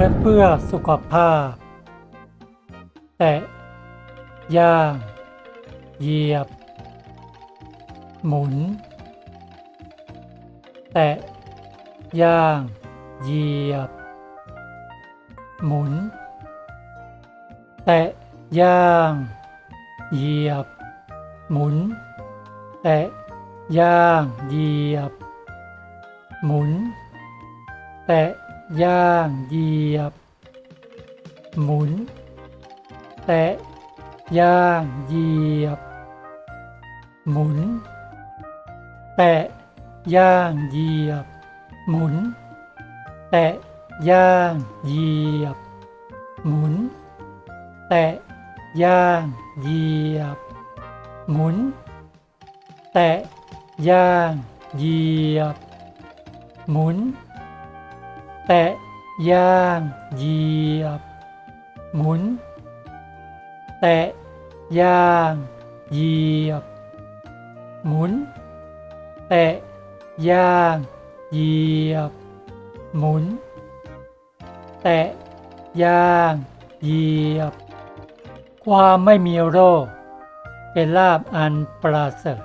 ดินเพื่อสุขภาพ แตะ ย่าง เหยียบ หมุน แตะ ย่าง เหยียบ หมุน แตะ ย่าง เหยียบ หมุน แตะ ย่าง เหยียบ หมุน แตะ ย่างเหยียบ หมุน แตะ ย่างเหยียบ หมุน แตะ ย่างเหยียบ หมุน แตะ ย่างเหยียบ หมุน แตะ ย่างเหยียบ หมุน แตะ ย่างเหยียบ หมุน แตะย่างเหยียบ หมุน แตะย่างเหยียบ หมุน แตะย่างเหยียบ หมุน แตะย่างเหยียบ ความไม่มีโรคเป็นลาบอันประเสริฐ